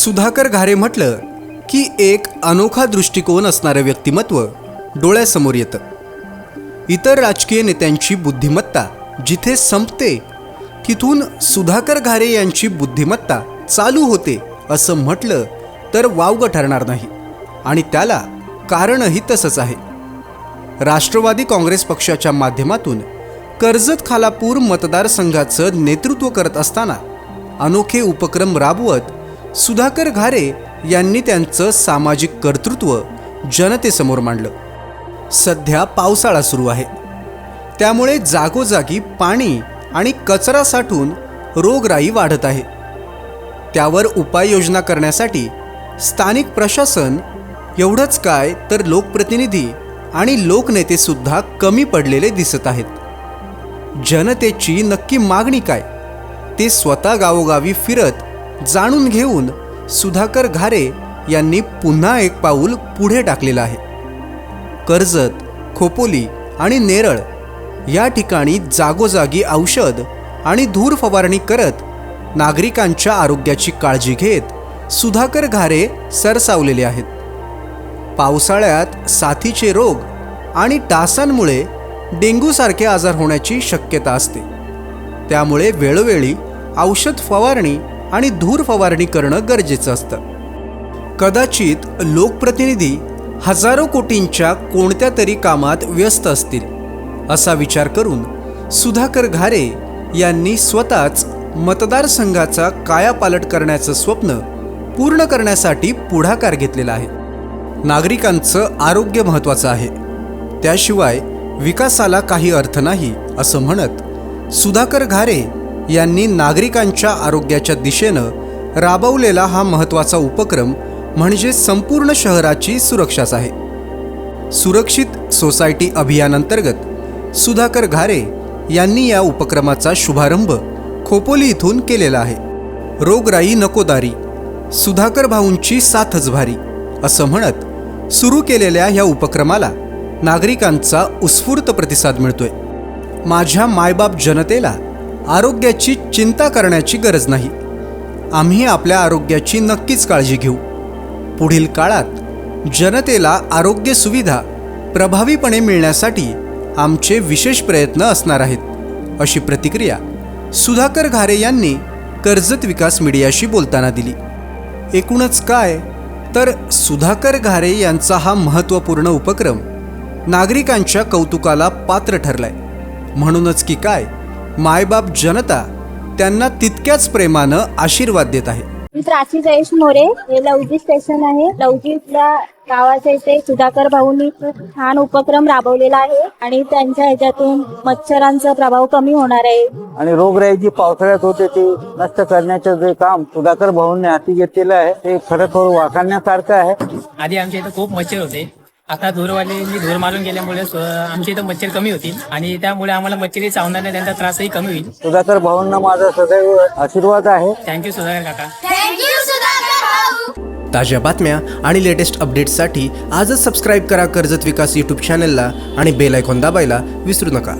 सुधाकर घारे म्हटलं की एक अनोखा दृष्टिकोन असणारं व्यक्तिमत्व डोळ्यासमोर येतं. इतर राजकीय नेत्यांची बुद्धिमत्ता जिथे संपते तिथून सुधाकर घारे यांची बुद्धिमत्ता चालू होते असं म्हटलं तर वावगं ठरणार नाही. आणि त्याला कारणही तसंच आहे. राष्ट्रवादी काँग्रेस पक्षाच्या माध्यमातून कर्जत खालापूर मतदारसंघाचं नेतृत्व करत असताना अनोखे उपक्रम राबवत सुधाकर घारे यांनी त्यांचं सामाजिक कर्तृत्व जनतेसमोर मांडलं. सध्या पावसाळा सुरू आहे. त्यामुळे जागोजागी पाणी आणि कचरा साठून रोगराई वाढत आहे. त्यावर उपाययोजना करण्यासाठी स्थानिक प्रशासन एवढंच काय तर लोकप्रतिनिधी आणि लोकनेतेसुद्धा कमी पडलेले दिसत आहेत. जनतेची नक्की मागणी काय? ते स्वतः गावोगावी फिरत जाणून घेऊन सुधाकर घारे यांनी पुन्हा एक पाऊल पुढे टाकलेलं आहे. कर्जत खोपोली आणि नेरळ या ठिकाणी जागोजागी औषध आणि धूर फवारणी करत नागरिकांच्या आरोग्याची काळजी घेत सुधाकर घारे सरसावलेले आहेत. पावसाळ्यात साथीचे रोग आणि डासांमुळे डेंग्यूसारखे आजार होण्याची शक्यता असते. त्यामुळे वेळोवेळी औषध फवारणी आणि धूर फवारणी करणं गरजेचं असतं. कदाचित लोकप्रतिनिधी हजारो कोटींच्या कोणत्या तरी कामात व्यस्त असतील असा विचार करून सुधाकर घारे यांनी स्वतःच मतदारसंघाचा कायापालट करण्याचं स्वप्न पूर्ण करण्यासाठी पुढाकार घेतलेला आहे. नागरिकांचं आरोग्य महत्त्वाचं आहे. त्याशिवाय विकासाला काही अर्थ नाही असं म्हणत सुधाकर घारे यांनी नागरिकांच्या आरोग्याच्या दिशेनं राबवलेला हा महत्त्वाचा उपक्रम म्हणजे संपूर्ण शहराची सुरक्षाच आहे. सुरक्षित सोसायटी अभियानांतर्गत सुधाकर घारे यांनी या उपक्रमाचा शुभारंभ खोपोली इथून केलेला आहे. रोगराई नकोदारी सुधाकर भाऊंची साथच भारी असं म्हणत सुरू केलेल्या ह्या उपक्रमाला नागरिकांचा उत्स्फूर्त प्रतिसाद मिळतोय. माझ्या मायबाप जनतेला आरोग्याची चिंता करण्याची गरज नाही. आम्ही आपल्या आरोग्याची नक्कीच काळजी घेऊ. पुढील काळात जनतेला आरोग्य सुविधा प्रभावीपणे मिळण्यासाठी आमचे विशेष प्रयत्न असणार आहेत अशी प्रतिक्रिया सुधाकर घारे यांनी कर्जत विकास मीडियाशी बोलताना दिली. एकूणच काय? तर सुधाकर घारे यांचा हा महत्त्वपूर्ण उपक्रम नागरिकांच्या कौतुकाला पात्र ठरलाय. म्हणूनच की काय? मायबाप जनता त्यांना तितक्याच प्रेमानं आशीर्वाद देत आहे. मी प्राची जयेश मोरे हे लवजी स्टेशन आहे. लवजीतल्या गावाच्या इथे सुधाकर भाऊंनी खूप छान उपक्रम राबवलेला आहे आणि त्यांच्या ह्याच्यातून मच्छरांचा प्रभाव कमी होणार आहे. आणि रोगराई जी पावसाळ्यात होते ते नष्ट करण्याचं जे काम सुधाकर भाऊंनी हाती घेतलेलं आहे ते खरोखर वाखाणण्यासारखं आहे. आधी आमच्या इथं खूप मच्छर होते. आता धूरवाल्यांनी धूर मारून गेल्यामुळे आमच्या इथं मच्छर कमी होतील. आणि त्यामुळे आम्हाला मच्छरी चावण्याने त्यांचा त्रासही कमी होईल. सुधाकर भाऊंना माझा सदैव आशीर्वाद आहे. थँक्यू सुधाकर काका. ताज्या बातम्या आणि लेटेस्ट अपडेट्ससाठी आजच सबस्क्राईब करा कर्जत विकास यूट्यूब चॅनलला आणि बेल आयकॉन दाबायला विसरू नका.